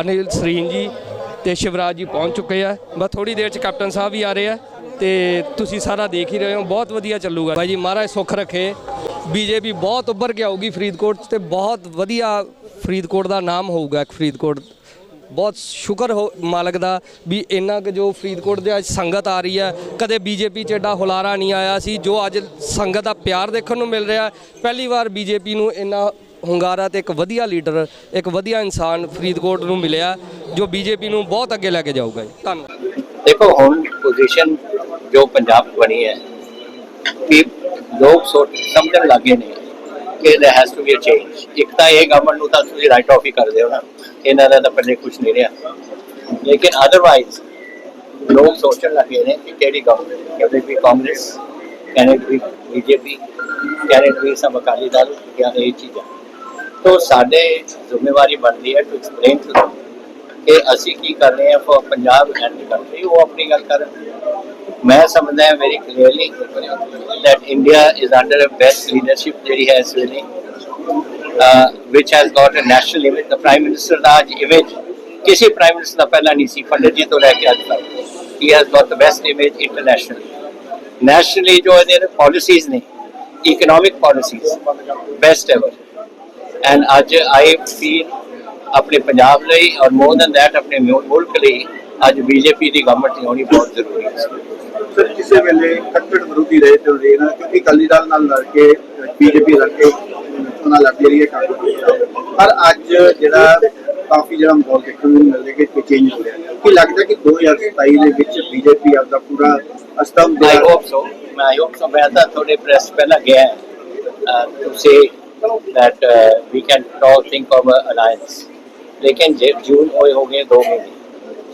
ਅਨਿਲ ਸਰੀਨ ਜੀ ਤੇ ਸ਼ਿਵਰਾਜ ਜੀ ਪਹੁੰਚ ਚੁੱਕੇ ਆ। ਬਸ ਥੋੜੀ ਦੇਰ ਚ ਕੈਪਟਨ ਸਾਹਿਬ ਵੀ ਆ ਰਹੇ ਆ ਤੇ ਤੁਸੀਂ ਸਾਰਾ ਦੇਖ ਹੀ ਰਹੇ ਹੋ। ਬਹੁਤ ਵਧੀਆ ਚੱਲੂਗਾ। ਭਾਈ ਜੀ, ਮਹਾਰਾਜ ਸੁੱਖ ਰੱਖੇ। ਬੀਜੇਪੀ ਬਹੁਤ ਉੱਭਰ ਕੇ ਆਊਗੀ ਫਰੀਦਕੋਟ 'ਚ ਤੇ ਬਹੁਤ ਵਧੀਆ ਫਰੀਦਕੋਟ ਦਾ ਨਾਮ ਹੋਊਗਾ ਇੱਕ ਫਰੀਦਕੋਟ। ਬਹੁਤ ਸ਼ੁਕਰ ਹੋ ਮਾਲਕ ਦਾ ਵੀ ਇੰਨਾ ਕੁ ਜੋ ਫਰੀਦਕੋਟ ਦੇ ਅੱਜ ਸੰਗਤ ਆ ਰਹੀ ਹੈ ਕਦੇ ਬੀਜੇਪੀ 'ਚ ਐਡਾ ਹੁਲਾਰਾ ਨਹੀਂ ਆਇਆ ਸੀ। ਜੋ ਅੱਜ ਸੰਗਤ ਦਾ ਪਿਆਰ ਦੇਖਣ ਨੂੰ ਮਿਲ ਰਿਹਾ। ਪਹਿਲੀ ਵਾਰ ਬੀਜੇਪੀ ਨੂੰ ਇੰਨਾ ਹੁੰਗਾਰਾ ਤੇ ਇੱਕ ਵਧੀਆ ਲੀਡਰ, ਇੱਕ ਵਧੀਆ ਇਨਸਾਨ ਫਰੀਦਕੋਟ ਨੂੰ ਮਿਲਿਆ, ਜੋ ਬੀਜੇਪੀ ਨੂੰ ਬਹੁਤ ਅੱਗੇ ਲੈ ਕੇ ਜਾਊਗਾ ਜੀ। ਧੰਨਵਾਦ ਦੇਖੋ, ਹੁਣ ਪੋਜੀਸ਼ਨ ਜੋ ਪੰਜਾਬ 'ਚ ਬਣੀ ਹੈ ਕਿ ਲੋਕ ਸੋਚ ਸਮਝਣ ਲੱਗੇ ਨੇ ਕਿ there has to be a change ਇੱਕ ਤਾਂ ਇਹ ਗਵਰਨਮੈਂਟ ਨੂੰ ਤਾਂ ਤੁਸੀਂ ਰਾਈਟ ਆਫ ਹੀ ਕਰਦੇ ਹੋ ਨਾ, ਇਹਨਾਂ ਦਾ ਤਾਂ ਪਹਿਲੇ ਕੁਝ ਨਹੀਂ ਰਿਹਾ। ਲੇਕਿਨ ਅਦਰਵਾਈਜ਼ ਲੋਕ ਸੋਚਣ ਲੱਗੇ ਨੇ ਕਿ ਕਿਹੜੀ ਗਵਰਨਮੈਂਟ ਕਦੇ ਵੀ ਕਾਂਗਰਸ ਕੈਨ ਇਟ ਵੀ ਬੀਜੇਪੀ ਕੈਨ ਇਟ ਵੀ ਸਮ ਅਕਾਲੀ ਦਲ ਜਾਂ ਇਹ ਚੀਜ਼ਾਂ। ਤੋ ਸਾਡੇ ਜ਼ਿੰਮੇਵਾਰੀ ਬਣਦੀ ਹੈ ਟੂ ਐਕਸਪਲੇਨ ਟੂ them ਕਿ ਅਸੀਂ ਕੀ ਕਰ ਰਹੇ ਹਾਂ ਫॉर ਪੰਜਾਬ ਐਂਡ ਕੰਟਰੀ ਉਹ ਆਪਣੀ ਗੱਲ ਕਰਨ ਮੈਂ ਸਮਝਦਾ ਹਾਂ very clearly that India is under a best leadership ਜਿਹੜੀ ਹੈ ਇਸ ਵੇਲੇ uh, which has got a national image the prime minister ਦਾ ਅੱਜ image ਕਿਸੇ prime minister ਦਾ ਪਹਿਲਾਂ ਨਹੀਂ ਸੀ ਪੰਡਿਤ ਜੀ ਤੋਂ ਲੈ ਕੇ ਅੱਜ ਤੱਕ he has got the best image internationally nationally ਜੋ ਇਹਦੇ policies ਨੇ economic policies best ever and ਅੱਜ ਆਈ ਫੀਲ ਆਪਣੇ ਪੰਜਾਬ ਲਈ ਔਰ ਮੋਰ ਦੈਨ ਦੈਟ ਆਪਣੇ ਮੁਲਕ ਲਈ ਅੱਜ ਬੀਜੇਪੀ ਦੀ ਗਵਰਨਮੈਂਟ ਹੋਣੀ ਬਹੁਤ ਜ਼ਰੂਰੀ ਹੈ। ਸਰ ਕਿਸੇ ਵੇਲੇ ਕੱਟੜ ਵਿਰੋਧੀ ਰਹੇ ਤੇ ਰਹੇ ਨਾ ਕਿਉਂਕਿ ਅਕਾਲੀ ਦਲ ਨਾਲ ਲੜ ਕੇ ਬੀਜੇਪੀ ਲੜ ਕੇ ਉਹਨਾਂ ਲੜ ਰਹੀ ਹੈ ਕਾਂਗਰਸ। ਪਰ ਅੱਜ ਜਿਹੜਾ ਕਾਫੀ ਜਿਹੜਾ ਮਾਹੌਲ ਦੇਖਣ ਨੂੰ ਮਿਲ ਰਿਹਾ ਕਿ ਚੇਂਜ ਹੋ ਰਿਹਾ ਕੀ ਲੱਗਦਾ ਕਿ 2027 ਦੇ ਵਿੱਚ ਬੀਜੇਪੀ ਆਪਦਾ ਪੂਰਾ ਅਸਤੰਭ ਆਈ ਹੋਪ ਸੋ ਮੈਂ ਆਈ ਹੋਪ ਸੋ ਮੈਂ ਤਾਂ ਤੁਹਾਡੇ ਪ੍ਰੈਸ ਪਹਿਲਾਂ ਗਿਆ to say that uh, we can talk think of a alliance. ਲੇਕਿਨ ਜੇ ਜੂਨ ਹੋਏ ਹੋ ਗਏ 2 ਮਹੀਨੇ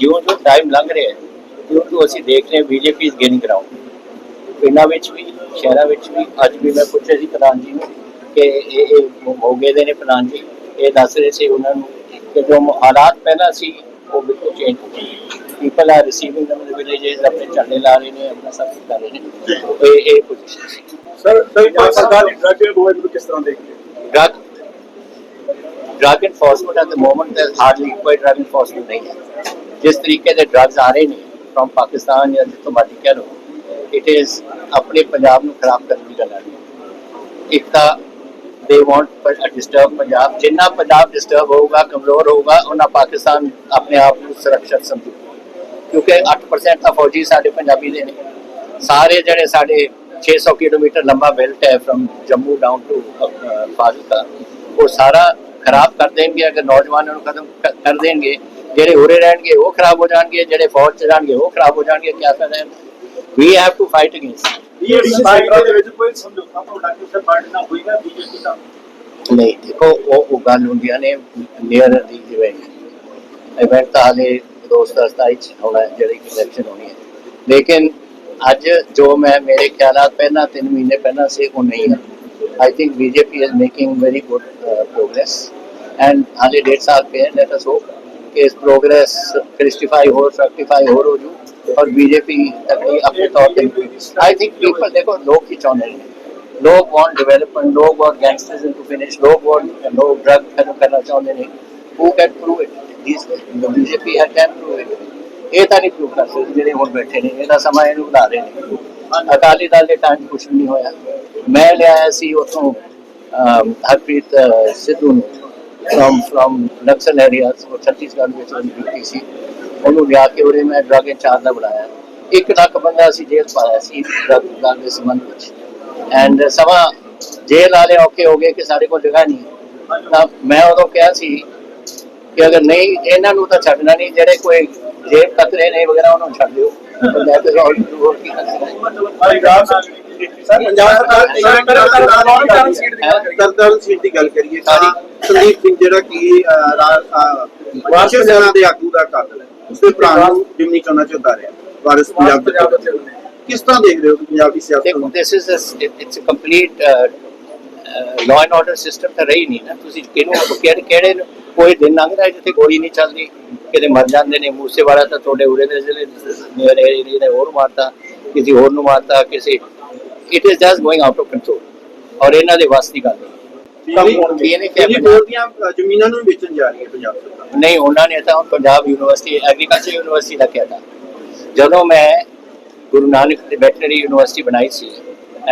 ਜੂਨ ਤੋਂ ਲੰਘ ਰਿਹਾ ਜੂਨ ਤੋਂ ਅਸੀਂ ਦੇਖ ਰਹੇ ਬੀਜੇਪੀ ਇਸ ਗੇਨਿੰਗ ਗਰਾਊਂਡ ਪਿੰਡਾਂ ਵਿੱਚ ਵੀ ਸ਼ਹਿਰਾਂ ਵਿੱਚ ਵੀ ਅੱਜ ਵੀ ਮੈਂ ਪੁੱਛਿਆ ਸੀ ਪ੍ਰਧਾਨ ਜੀ ਨੂੰ ਕਿ ਇਹ ਇਹ ਮੋਗੇ ਦੇ ਨੇ ਪ੍ਰਧਾਨ ਜੀ ਇਹ ਦੱਸ ਰਹੇ ਸੀ ਉਹਨਾਂ ਨੂੰ ਕਿ ਜੋ ਹਾਲਾਤ ਪਹਿਲਾਂ ਸੀ ਉਹ ਬਿਲਕੁਲ ਚੇਂਜ ਹੋ ਗਏ people are receiving them in the ਆਪਣੇ ਝੰਡੇ ਲਾ ਰਹੇ ਨੇ ਆਪਣਾ ਸਭ ਕਰ ਰਹੇ ਨੇ ਇਹ ਇਹ ਪੋਜੀਸ਼ਨ ਸਰ ਸਰ ਸਰਕਾਰ ਦੀ ਡਰਗ ਨੂੰ ਕਿਸ ਤਰ੍ਹਾਂ ਦੇਖਦੇ drug drug enforcement at the moment, there's hardly ਕੋਈ drug enforcement ਨਹੀਂ ਹੈ ਜਿਸ ਤਰੀਕੇ ਦੇ drugs ਆ ਰਹੇ ਨੇ from ਪਾਕਿਸਤਾਨ ਜਾਂ ਜਿੱਥੋਂ ਮਰਜ਼ੀ ਕਹਿ ਲਓ it is ਆਪਣੇ ਪੰਜਾਬ ਨੂੰ ਖਰਾਬ ਕਰਨ ਦੀ ਗੱਲ ਹੈ ਇੱਕ ਤਾਂ they want to disturb Punjab ਜਿੰਨਾ ਪੰਜਾਬ ਡਿਸਟਰਬ ਹੋਊਗਾ ਕਮਜ਼ੋਰ ਹੋਊਗਾ ਉਹਨਾਂ ਪਾਕਿਸਤਾਨ ਆਪਣੇ ਆਪ ਨੂੰ ਸੁਰੱਖਿਅਤ ਸਮਝੂ ਕਿਉਂਕਿ 8% ਤਾਂ ਫੌਜੀ ਸਾਡੇ ਪੰਜਾਬੀ ਦੇ ਨੇ ਸਾਰੇ ਜਿਹੜੇ ਸਾਡੇ 600 ਕਿਲੋਮੀਟਰ ਲੰਬਾ ਬੈਲਟ ਹੈ from Jammu down to Fazilka. ਉਹ ਸਾਰਾ ਖਰਾਬ ਕਰ ਦੇਣਗੇ ਅਗਰ ਨੌਜਵਾਨਾਂ ਨੂੰ ਖਤਮ ਕ- ਕਰ ਦੇਣਗੇ ਜਿਹੜੇ ਉਰੇ ਰਹਿਣਗੇ ਉਹ ਖਰਾਬ ਹੋ ਜਾਣਗੇ ਜਿਹੜੇ ਫੌਜ ਚ ਜਾਣਗੇ ਉਹ ਖਰਾਬ ਹੋ ਜਾਣਗੇ ਕੀ ਫਾਇਦਾ ਹੈ? We have to fight against ਇਹ ਸਾਈਡ ਦੇ ਵਿੱਚ ਕੋਈ ਸਮਝੌਤਾ ਪ੍ਰੋਡਕਟਿਵ ਸੇ ਪਾਰਟੀ ਨਾਲ ਹੋਈਗਾ ਬੀਜੇਪੀ ਦਾ ਨਹੀਂ ਦੇਖੋ ਉਹ ਉਹ ਗੱਲ ਹੁੰਦੀਆਂ ਨੇ ਨੀਅਰ ਦੀ ਇਵੈਂਟ ਇਵੈਂਟ ਤਾਂ ਹਾਲੇ ਦੋਸਤ ਸਤਾਈ ਚ ਹੋਣਾ ਜਿਹੜੀ ਇਲੈਕਸ਼ਨ ਹੋਣੀ ਹੈ। ਲੇਕਿਨ ਅੱਜ ਜੋ ਮੈਂ ਮੇਰੇ ਖਿਆਲਾਤ ਪਹਿਲਾਂ 3 ਮਹੀਨੇ ਪਹਿਲਾਂ ਸੀ ਉਹ ਨਹੀਂ ਹੈ I think BJP is making very good progress and ਹਾਲੇ ਡੇਢ ਸਾਲ ਪੇ ਹੈ ਲੈਟ ਅਸ ਹੋਪ ਕਿ ਇਸ ਪ੍ਰੋਗਰੈਸ ਕ੍ਰਿਸਟੀਫਾਈ ਹੋ ਸਰਟੀਫਾਈ ਹੋ ਰੋ ਜੂ ਔਰ ਬੀਜੇਪੀ ਤਕੜੀ ਆਪਣੇ ਤੌਰ ਤੇ ਆਈ ਥਿੰਕ ਪੀਪਲ ਦੇਖੋ ਲੋਕ ਹੀ ਚਾਹੁੰਦੇ ਨੇ ਲੋਕ ਵਾਂਟ ਡਿਵੈਲਪਮੈਂਟ ਲੋਕ ਵਾਂਟ ਗੈਂਗਸਟਰਸ ਟੂ ਫਿਨਿਸ਼ ਲੋਕ ਵਾਂਟ ਲੋਕ ਡਰਗ ਖਤਮ ਕਰਨਾ ਚਾਹੁੰਦੇ ਨੇ who can prove it this BJP ਹੈ ਕੈਨ ਪ੍ਰੂਵ ਇਟ ਇਹ ਤਾਂ ਨਹੀਂ ਪ੍ਰੂਵ ਕਰ ਸਕਦੇ ਜਿਹੜੇ ਹੁਣ ਬੈਠੇ ਨੇ, ਇਹਦਾ ਸਮਾਂ ਇਹਨੂੰ ਬਣਾ ਰਹੇ ਨੇ। ਅਕਾਲੀ ਦਲ ਦੇ ਟਾਈਮ ਕੁਝ ਨਹੀਂ ਹੋਇਆ। ਮੈਂ ਲਿਆਇਆ ਸੀ ਉਥੋਂ ਹਰਪ੍ਰੀਤ ਸਿੱਧੂ ਨੂੰ ਫਰਮ ਫਰਮ ਨਕਸਲ ਏਰੀਆਸ ਉਹ ਛੱਤੀਸਗੜ੍ਹ ਵਿੱਚ ਡਿਊਟੀ ਸੀ। ਉਹਨੂੰ ਲਿਆ ਕੇ ਉਰੇ ਮੈਂ ਡਰਗ ਇੰਚਾਰਜ ਦਾ ਬਣਾਇਆ ਇੱਕ ਲੱਖ ਬੰਦਾ ਅਸੀਂ ਜੇਲ੍ਹ ਪਾਇਆ ਸੀ ਡਰਗ ਡਰਗ ਦੇ ਸੰਬੰਧ ਵਿੱਚ। ਐਂਡ ਸਮਾਂ ਜੇਲ੍ਹ ਵਾਲੇ ਔਕੇ ਹੋ ਗਏ ਕਿ ਸਾਡੇ ਕੋਲ ਜਗ੍ਹਾ ਨਹੀਂ। ਤਾਂ ਮੈਂ ਉਦੋਂ ਕਿਹਾ ਸੀ ਕਿ ਅਗਰ ਨਹੀਂ, ਇਹਨਾਂ ਨੂੰ ਤਾਂ ਛੱਡਣਾ ਨਹੀਂ, ਜਿਹੜੇ ਕੋਈ ਜੇਬ ਕਤਰੇ ਨੇ ਵਗੈਰਾ ਉਹਨਾਂ ਨੂੰ ਛੱਡ ਦਿਓ ਮੈਂ ਤੇ ਹੋਰ ਹੋਰ ਕੀ ਕਰ ਸਰ ਪੰਜਾਬ ਸਰਕਾਰ ਤਰਤਲ ਸੀਟ ਦੀ ਗੱਲ ਕਰੀਏ ਤਾਂ ਸੰਦੀਪ ਸਿੰਘ ਜਿਹੜਾ ਕਿ ਵਾਰਸ਼ ਸੈਨਾ ਦੇ ਆਗੂ ਦਾ ਕਾਤਲ ਹੈ ਉਸਦੇ ਭਰਾ ਨੂੰ ਜਿਮਨੀ ਚੋਣਾਂ ਚ ਉਤਾਰਿਆ ਵਾਰਿਸ ਪੰਜਾਬ ਦੇ ਕਿਸ ਤਰ੍ਹਾਂ ਦੇਖ ਰਹੇ ਹੋ ਪੰਜਾਬ ਸਿਆਸਤ ਨੂੰ this is it's a complete law and order system ਤਾਂ ਰਹੀ ਨਹੀਂ ਨਾ ਤੁਸੀਂ ਕਿਹਨੂੰ ਕਿਹੜੇ ਕਿਹੜੇ ਕੋਈ ਦਿਨ ਲੰਘਦਾ ਜਿੱਥੇ ਗੋਲੀ ਨਹੀਂ ਚੱਲਦੀ ਕਿਤੇ ਮਰ ਜਾਂਦੇ ਨੇ। ਮੂਸੇ ਵਾਲਾ ਤਾਂ ਤੁਹਾਡੇ ਉਰੇ ਦੇ ਜ਼ਿਲ੍ਹੇ ਨੇੜੇ ਏਰੀਏ ਨੇ ਹੋਰ ਮਾਰਤਾ ਕਿਸੇ ਹੋਰ ਨੂੰ ਮਾਰਤਾ ਕਿਸੇ it is just going out of control ਔਰ ਇਹਨਾਂ ਦੇ ਵੱਸ ਦੀ। ਗੱਲ ਅ, ਜ਼ਮੀਨਾਂ ਨੂੰ ਵੇਚਣ ਜਾ ਰਹੀ ਹੈ ਪੰਜਾਬ ਸਰਕਾਰ। ਨਹੀਂ ਉਹਨਾਂ ਨੇ ਤਾਂ ਪੰਜਾਬ ਯੂਨੀਵਰਸਿਟੀ ਐਗਰੀਕਲਚਰ ਯੂਨੀਵਰਸਿਟੀ ਦਾ ਕਿਹਾ ਜਦੋਂ ਮੈਂ ਗੁਰੂ ਨਾਨਕ ਦੀ ਵੈਟਰਨਰੀ ਯੂਨੀਵਰਸਿਟੀ ਬਣਾਈ ਸੀ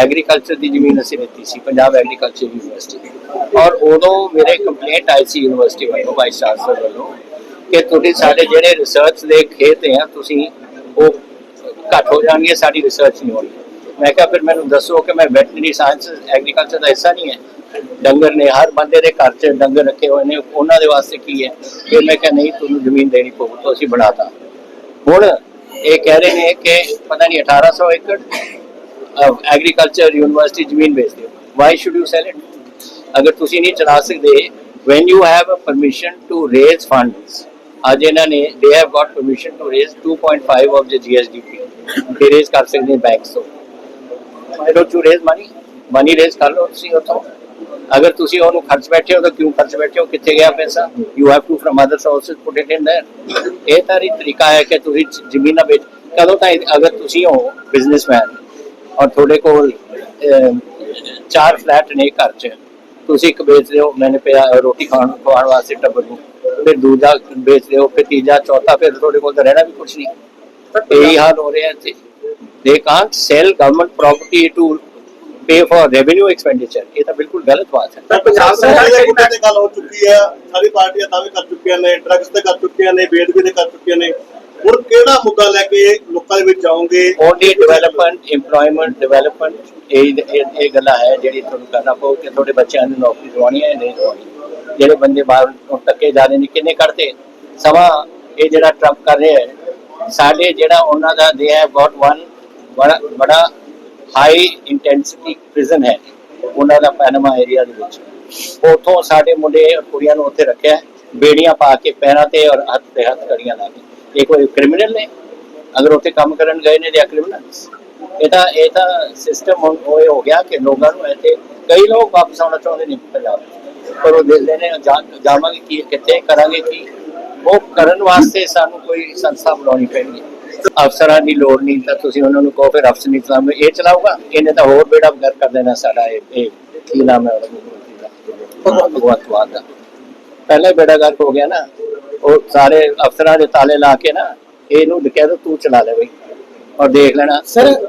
ਐਗਰੀਕਲਚਰ ਦੀ ਜ਼ਮੀਨ ਅਸੀਂ ਲਿੱਤੀ ਸੀ ਪੰਜਾਬ ਐਗਰੀਕਲਚਰ ਯੂਨੀਵਰਸਿਟੀ ਔਰ ਉਦੋਂ ਮੇਰੇ ਕੰਪਲੇਂਟ ਆਈ ਸੀ ਯੂਨੀਵਰਸਿਟੀ ਵੱਲੋਂ ਵਾਈਸ ਚਾਂਸਲਰ ਵੱਲੋਂ ਕਿ ਤੁਸੀਂ ਸਾਡੇ ਜਿਹੜੇ ਰਿਸਰਚ ਦੇ ਖੇਤ ਆ ਤੁਸੀਂ ਉਹ ਘੱਟ ਹੋ ਜਾਣਗੇ, ਸਾਡੀ ਰਿਸਰਚ ਨਹੀਂ ਹੋਣੀ। ਮੈਂ ਕਿਹਾ, ਫਿਰ ਮੈਨੂੰ ਦੱਸੋ ਕਿ ਮੈਂ ਵੈਟਰਨਰੀ ਸਾਇੰਸ ਐਗਰੀਕਲਚਰ ਦਾ ਹਿੱਸਾ ਨਹੀਂ ਹੈ। ਡੰਗਰ ਨੇ, ਹਰ ਬੰਦੇ ਦੇ ਘਰ 'ਚ ਡੰਗਰ ਰੱਖੇ ਹੋਏ ਨੇ, ਉਹਨਾਂ ਦੇ ਵਾਸਤੇ ਕੀ ਹੈ? ਫਿਰ ਮੈਂ ਕਿਹਾ, ਨਹੀਂ, ਤੁਹਾਨੂੰ ਜ਼ਮੀਨ ਦੇਣੀ ਪਊ ਤਾਂ ਅਸੀਂ ਬਣਾਤਾ ਹੁਣ ਇਹ ਕਹਿ ਰਹੇ ਨੇ ਕਿ ਪਤਾ ਨਹੀਂ 1800 ਏਕੜ ਐਗਰੀਕਲਚਰ ਯੂਨੀਵਰਸਿਟੀ ਜ਼ਮੀਨ ਵੇਚ ਦਿਓ। Why should you sell it ਅਗਰ ਤੁਸੀਂ ਨਹੀਂ ਚਲਾ ਸਕਦੇ, when you have a permission to raise funds ਅੱਜ ਇਹਨਾਂ ਨੇ they have got permission to raise 2.5 of the GSDP they raise ਕਰ ਸਕਦੇ ਬੈਂਕਸ ਤੋਂ why don't you raise money money raise ਕਰ ਲਓ ਤੁਸੀਂ ਉੱਥੋਂ ਅਗਰ ਤੁਸੀਂ ਉਹਨੂੰ ਖਰਚ ਬੈਠੇ ਹੋ ਤਾਂ ਕਿਉਂ ਖਰਚ ਬੈਠੇ ਹੋ ਕਿੱਥੇ ਗਿਆ ਪੈਸਾ you have to from other sources put it in there ਇਹ ਤਾਰੀ ਤਰੀਕਾ ਹੈ ਕਿ ਤੁਸੀਂ ਜ਼- ਜ਼ਮੀਨਾਂ ਵੇਚ ਕਦੋਂ ਤਾਂ ਅਗਰ ਤੁਸੀਂ ਹੋ ਬਿਜ਼ਨਸਮੈਨ ਔਰ ਤੁਹਾਡੇ ਕੋਲ ਅਮ, ਚਾਰ ਫਲੈਟ ਨੇ ਘਰ 'ਚ ਤੁਸੀਂ ਇੱਕ ਵੇਚ ਰਹੇ ਹੋ ਮੈਨੇ ਪਿਆ ਰੋਟੀ ਖਾਣ ਖਵਾਉਣ ਵਾਸਤੇ ਟੱਬਰ ਨੂੰ। ਫਿਰ ਦੂਜਾ ਵੇਚ ਰਹੇ ਹੋ ਫਿਰ ਤੀਜਾ ਚੌਥਾ ਫਿਰ ਤੁਹਾਡੇ ਕੋਲ ਤਾਂ ਰਹਿਣਾ ਵੀ ਕੁਛ ਨਹੀਂ। ਇਹੀ ਹਾਲ ਹੋ ਰਿਹਾ ਇੱਥੇ। They can't sell government property to pay for revenue expenditure ਇਹ ਤਾਂ ਬਿਲਕੁਲ ਗਲਤ ਬਾਤ ਹੈ। ਤਾਂ ਪੰਜਾਬ ਸਰਕਾਰ ਦੇ ਮੁੱਦੇ ਤੇ ਗੱਲ ਹੋ ਚੁੱਕੀ ਹੈ ਸਾਰੀ ਪਾਰਟੀਆਂ ਦਾਅਵੇ ਕਰ ਚੁੱਕੀਆਂ ਨੇ ਡਰੱਗਸ ਤੇ ਕਰ ਚੁੱਕੀਆਂ ਨੇ ਬੇਦਬੀ ਤੇ ਕਰ ਚੁੱਕੀਆਂ ਨੇ। ਹੁਣ ਕਿਹੜਾ ਮੁੱਦਾ ਲੈ ਕੇ ਲੋਕਾਂ ਦੇ ਵਿੱਚ ਜਾਓਗੇ ਓਨਲੀ ਡਿਵੈਲਪਮੈਂਟ ਏਮਪਲੋਇਮੈਂਟ ਡਿਵੈਲਪਮੈਂਟ ਇਹ ਇਹ ਇਹ ਗੱਲਾਂ ਹੈ ਜਿਹੜੀ ਤੁਹਾਨੂੰ ਕਰਨਾ ਪਊ ਕਿ ਤੁਹਾਡੇ ਬੱਚਿਆਂ ਨੂੰ ਨੌਕਰੀ ਦਿਵਾਉਣੀ ਹੈ ਨਹੀਂ ਦਿਵਾਉਣੀ। ਜਿਹੜੇ ਬੰਦੇ ਬਾਹਰ ਨੂੰ ਜਾ ਰਹੇ ਨੇ ਕਿੰਨੇ ਕਰਦੇ ਸਮਾਂ ਇਹ ਜਿਹੜਾ ਟਰੰਪ ਕਰ ਰਿਹਾ ਹੈ ਸਾਡੇ ਜਿਹੜਾ ਉਹਨਾਂ ਦਾ ਦੇ ਹੈ ਗੋਟ ਵਨ ਬੜਾ ਬੜਾ ਹਾਈ ਇੰਟੈਂਸਿਟੀ ਪ੍ਰਿਜ਼ਨ ਹੈ ਉਹਨਾਂ ਦਾ ਪੈਨਮਾ ਏਰੀਆ ਦੇ ਵਿੱਚ। ਉਥੋਂ ਸਾਡੇ ਮੁੰਡੇ ਔਰ ਕੁੜੀਆਂ ਨੂੰ ਉੱਥੇ ਰੱਖਿਆ ਹੈ, ਬੇੜੀਆਂ ਪਾ ਕੇ ਪੈਰਾਂ ਤੇ ਔਰ ਹੱਥ ਤੇ ਹੱਥ ਕੜੀਆਂ ਲਾ ਕੇ। ਇਹ ਕੋਈ ਕ੍ਰਿਮੀਨਲ ਨੇ? ਅਗਰ ਉੱਥੇ ਕੰਮ ਕਰਨ ਗਏ ਨੇ ਜਾਂ ਕ੍ਰਿਮੀਨਲਸ ਇਹ ਤਾਂ ਇਹ ਤਾਂ ਸਿਸਟਮ ਹੁਣ ਹੋ ਗਿਆ ਕਿ ਲੋਕਾਂ ਨੂੰ ਇੱਥੇ ਕਈ ਲੋਕ ਵਾਪਸ ਆਉਣਾ ਚਾਹੁੰਦੇ ਨੇ ਪੰਜਾਬ ਪਰ ਉਹ ਦੇਖਦੇ ਨੇ, ਜਾ- ਜਾਵਾਂਗੇ ਕਿੱਥੇ ਕਰਾਂਗੇ ਕੀ। ਉਹ ਕਰਨ ਵਾਸਤੇ ਸਾਨੂੰ ਕੋਈ ਸੰਸਥਾ ਬਣਾਉਣੀ ਪੈਣੀ ਅਫਸਰਾਂ ਦੀ ਲੋੜ ਨਹੀਂ ਤਾਂ ਤੁਸੀਂ ਉਹਨਾਂ ਨੂੰ ਕਹੋ, ਫਿਰ ਅਫਸਰ ਨਹੀਂ ਚਲਾਉਂਗੇ ਇਹ ਚਲਾਊਗਾ, ਇਹਨੇ ਤਾਂ ਹੋਰ ਬੇੜਾ ਗਰ ਕਰ ਦੇਣਾ ਸਾਡਾ ਇਹ ਕੀ ਨਾਮ ਹੈ ਉਹਦਾ? ਭਗਵੰਤ ਮਾਨ ਦਾ। ਪਹਿਲਾਂ ਬੇੜਾ ਗਰਕ ਹੋ ਗਿਆ ਨਾ। ਉਹ ਸਾਰੇ ਅਫਸਰਾਂ ਦੇ ਤਾਲੇ ਲਾ ਕੇ ਨਾ, ਇਹਨੂੰ ਕਹਿ ਦੋ ਤੂੰ ਚਲਾ ਲੈ ਬਈ। ਔਰ ਦੇਖ ਲੈਣਾ। ਸਰ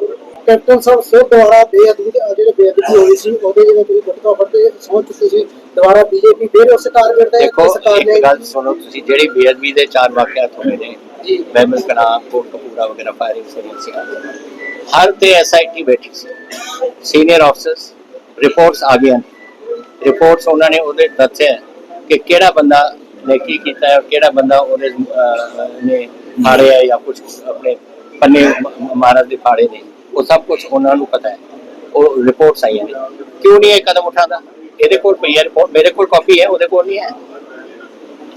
ਕੈਪਟਨ ਸਾਹਿਬ ਫਿਰ ਦੁਬਾਰਾ ਬੇਅਦਬੀ ਦੇ- ਜਿਹੜੇ ਬੇਅਦਬੀ ਹੋਈ ਸੀ ਉਹਦੇ ਜਿਹੜੇ ਤੁਸੀਂ ਗੁਟਕਾ ਫੜਦੇ ਸੋਚ ਚੁੱਕੀ ਸੀ ਦੁਬਾਰਾ ਬੀਜੇਪੀ ਫਿਰ ਉਸ ਟਾਰਗੇਟ ਤੇ ਦੇਖੋ ਇੱਕ ਗੱਲ ਸੁਣੋ ਤੁਸੀਂ ਜਿਹੜੀ ਬੇਅਦਬੀ ਦੇ ਚਾਰ ਵਾਕਿਆਤ ਹੋਏ ਨੇ ਜੀ। ਮਹਿਮਲ ਕਨਾ ਕੋਟ ਕਪੂਰਾ ਵਗੈरह ਫਾਇਰਿੰਗ ਸੀ ਹਰ ਤੇ ਐਸਆਈਟੀ ਬੈਠੀ ਸੀ। ਸੀਨੀਅਰ ਅਫਸਰਸ ਰਿਪੋਰਟਸ ਆ ਗਈਆਂ ਰਿਪੋਰਟਸ ਉਹਨਾਂ ਨੇ ਉਹਦੇ ਦੱਸਿਆ ਕਿ ਕਿਹੜਾ ਬੰਦਾ ਨੇ ਕੀ ਕੀਤਾ ਹੈ ਕਿਹੜਾ ਬੰਦਾ ਉਹਦੇ ਨੇ ਫਾੜਿਆ ਜਾਂ ਕੁਝ ਆਪਣੇ ਪੰਨੇ ਮਹਾਰਾਜ ਦੇ ਫਾੜੇ ਨੇ। ਉਹ ਸਭ ਕੁਝ ਉਹਨਾਂ ਨੂੰ ਪਤਾ ਹੈ। ਉਹ ਰਿਪੋਰਟਸ ਆਈਆਂ। ਨੇ ਕਿਉਂ ਨਹੀਂ ਇਹ ਕਦਮ ਉਠਾਉਂਦਾ? ਇਹਦੇ ਕੋਲ ਪਈ ਹੈ ਰਿਪੋਰਟ ਮੇਰੇ ਕੋਲ ਕਾਪੀ ਹੈ ਉਹਦੇ ਕੋਲ ਨਹੀਂ ਹੈ।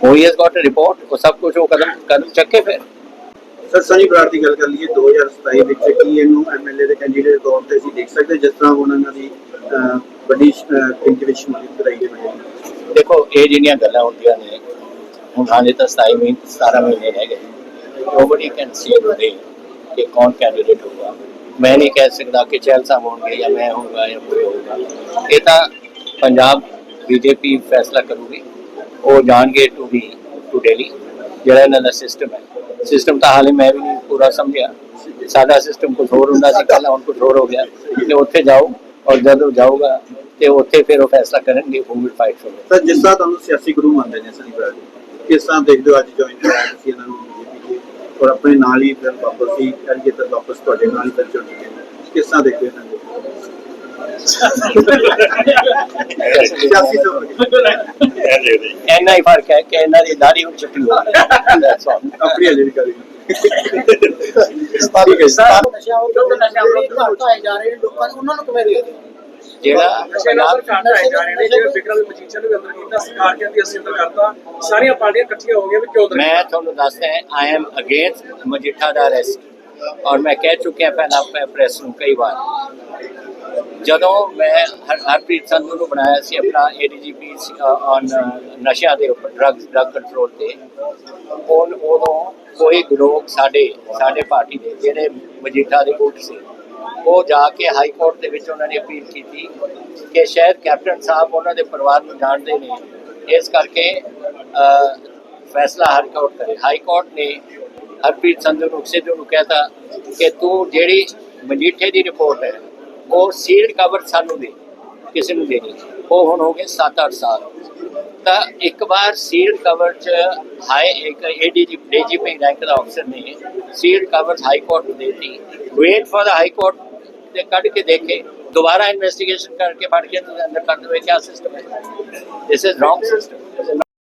ਉਹ ਹੀ ਗਾਟ ਅ ਰਿਪੋਰਟ ਉਹ ਸਭ ਕੁਝ ਉਹ ਕਦਮ ਕਦਮ ਚੱਕੇ ਫਿਰ। ਸਰ ਸਨੀ ਬਰਾੜ ਦੀ ਗੱਲ ਕਰ ਲਈਏ 2027 ਵਿੱਚ ਕੀ ਇਹਨੂੰ ਐਮਐਲਏ ਦੇ ਕੈਂਡੀਡੇਟ ਤੌਰ ਤੇ ਅਸੀਂ ਦੇਖ ਸਕਦੇ ਜਿਸ ਤਰ੍ਹਾਂ ਹੁਣ ਇਹਨਾਂ ਦੀ ਵੱਡੀ ਪਿੰਚ ਵਿੱਚ ਸ਼ਮੂਲੀਅਤ ਕਰਾਈ ਗਈ ਹੈ। ਦੇਖੋ ਇਹ ਜਿਹੜੀਆਂ ਗੱਲਾਂ ਹੁੰਦੀਆਂ ਨੇ ਹੁਣ ਹਾਲੇ ਤਾਂ 27 ਮਹੀਨੇ 17 ਮਹੀਨੇ ਰਹਿ ਗਏ। ਨੋਬਡੀ ਕੈਨ ਸੀ ਟੁਡੇ ਕਿ ਕੌਣ ਕੈਂਡੀਡੇਟ ਹੋਗਾ ਮੈਂ ਨਹੀਂ ਕਹਿ ਸਕਦਾ ਕਿ ਚਹਿਲ ਸਾਹਿਬ ਹੋਣਗੇ ਜਾਂ ਮੈਂ ਹੋਊਗਾ ਜਾਂ ਕੋਈ ਹੋਊਗਾ। ਇਹ ਤਾਂ ਪੰਜਾਬ ਬੀਜੇਪੀ ਫੈਸਲਾ ਕਰੂਗੀ। ਉਹ ਜਾਣਗੇ ਟੂ ਦੀ ਟੂ ਦਿੱਲੀ ਜਿਹੜਾ ਇਹਨਾਂ ਦਾ ਸਿਸਟਮ ਹੈ। ਸਿਸਟਮ ਤਾਂ ਹਾਲੇ ਮੈਂ ਵੀ ਨਹੀਂ ਪੂਰਾ ਸਮਝਿਆ। ਸਾਡਾ ਸਿਸਟਮ ਕੁਝ ਹੋਰ ਹੁੰਦਾ ਸੀ, ਪਹਿਲਾਂ ਹੁਣ ਕੁਝ ਹੋਰ ਹੋ ਗਿਆ। ਤੇ ਉੱਥੇ ਜਾਓ ਔਰ ਜਦੋਂ ਜਾਊਗਾ ਤੇ ਉੱਥੇ ਫਿਰ ਉਹ ਫੈਸਲਾ ਕਰਨਗੇ who will fight for sir, ਜਿਸ ਤਰ੍ਹਾਂ ਤੁਹਾਨੂੰ ਸਿਆਸੀ ਗੁਰੂ ਮੰਨਦੇ ਨੇ ਸਨੀ ਬਰਾੜ ਕਿਸ ਤਰ੍ਹਾਂ ਦੇਖਦੇ ਹੋ ਅੱਜ ਜੁਆਇਨ ਕਰਾਇਆ ਤੁਸੀਂ ਇਹਨਾਂ ਨੂੰ। ਔਰ ਆਪਣੇ ਨਾਲ ਹੀ ਫਿਰ ਵਾਪਸ ਹੀ ਕਰੀਏ ਤਾਂ ਵਾਪਸ ਤੁਹਾਡੇ ਨਾਲ ਹੀ ਫਿਰ ਜੁੜ ਚੁੱਕੇ ਨੇ ਕਿਸ ਤਰ੍ਹਾਂ ਦੇਖਦੇ ਨੂੰ ਇੰਨਾ ਹੀ ਫ਼ਰਕ ਹੈ ਕਿ ਇਹਨਾਂ ਦੀ ਦਾੜੀ ਹੁਣ ਚਿੱਟੀ ਹੋ ਗਈ. ਆਪਣੀ ਅਜੇ ਵੀ ਕਰੀ ਠੀਕ ਹੈ ਸਰ ਨਸ਼ਾ ਉਹ ਨਸ਼ਾ ਘੱਟ ਆਏ ਜਾ ਰਹੇ ਨੇ ਲੋਕਾਂ ਨੂੰ ਉਹਨਾਂ ਨੂੰ ਕਿਵੇਂ ਦੇਖਦੇ ਹੋ? ਜਿਹੜਾ ਪੰਜਾਬ ਨਸ਼ੇ ਜਾ ਰਹੇ ਨੇ ਜਿਵੇਂ ਵਿਕਰਮ ਮਜੀਠੀਆ ਨੂੰ ਵੀ ਅੰਦਰ ਕੀਤਾ ਸਰਕਾਰ ਕਹਿੰਦੀ ਅਸੀਂ ਅੰਦਰ ਕਰਤਾ ਸਾਰੀਆਂ ਪਾਰਟੀਆਂ ਇਕੱਠੀਆਂ ਹੋ ਗਈਆਂ ਵੀ ਕਿਉਂ ਮੈਂ ਤੁਹਾਨੂੰ ਦੱਸਦਾ ਹਾਂ ਆਈ ਐਮ ਅਗੇਂਸਟ ਮਜੀਠਾ ਦਾ ਅਰੈਸਟ ਔਰ ਮੈਂ ਕਹਿ ਚੁੱਕਿਆ ਪਹਿਲਾਂ ਪ੍ਰੈਸ ਨੂੰ ਕਈ ਵਾਰ ਜਦੋਂ ਮੈਂ ਹਰ- ਹਰਪ੍ਰੀਤ ਸੰਧੂ ਨੂੰ ਬਣਾਇਆ ਸੀ ਆਪਣਾ ਏਡੀਜੀਪੀ ਔਨ ਨਸ਼ਿਆਂ ਦੇ ਉੱਪਰ ਡਰੱਗ ਡਰੱਗ ਕੰਟਰੋਲ ਤੇ ਉਹ ਉਦੋਂ ਕੋਈ ਲੋਕ ਸਾਡੇ ਸਾਡੇ ਪਾਰਟੀ ਦੇ ਜਿਹੜੇ ਮਜੀਠਾ ਦੇ ਉਲਟ ਸੀ ਉਹ ਜਾ ਕੇ ਹਾਈ ਕੋਰਟ ਦੇ ਵਿੱਚ ਉਹਨਾਂ ਨੇ ਅਪੀਲ ਕੀਤੀ ਕਿ ਸ਼ਾਇਦ ਕੈਪਟਨ ਸਾਹਿਬ ਉਹਨਾਂ ਦੇ ਪਰਿਵਾਰ ਨੂੰ ਜਾਣਦੇ ਨੇ। ਇਸ ਕਰਕੇ ਫੈਸਲਾ ਹਾਈ ਕੋਰਟ ਕਰੇ। ਹਾਈ ਕੋਰਟ ਨੇ ਹਰਪ੍ਰੀਤ ਸੰਧੂ ਨੂੰ, ਸਿੱਧੂ ਨੂੰ ਕਹਿਤਾ ਕਿ ਤੂੰ ਜਿਹੜੀ ਮਜੀਠੇ ਦੀ ਰਿਪੋਰਟ ਹੈ, ਉਹ ਸੀਲਡ ਕਵਰ ਸਾਨੂੰ ਦੇ, ਕਿਸੇ ਨੂੰ ਦੇਣੀ ਉਹ ਹੁਣ ਹੋ ਗਏ 7-8 ਸਾਲ। ਤਾਂ ਇੱਕ ਵਾਰ ਸੀਲਡ ਕਵਰ ਚ ਹਾਈ, ਇੱਕ ਏਡੀਜੀ ਡੀਜੀਪੀ ਰੈਂਕ ਦਾ ਅਫਸਰ ਨੇ ਸੀਲਡ ਕਵਰ ਹਾਈ ਕੋਰਟ ਨੂੰ ਦੇਤੀ। Wait for the high court ਤੇ ਕੱਢ ਕੇ ਦੇਖੇ ਦੁਬਾਰਾ ਇਨਵੈਸਟੀਗੇਸ਼ਨ ਕਰਕੇ ਫੜ ਕੇ ਅੰਦਰ ਕਰਦੇ ਹੋਏ ਕਿਆ ਸਿਸਟਮ ਹੈ? This is wrong system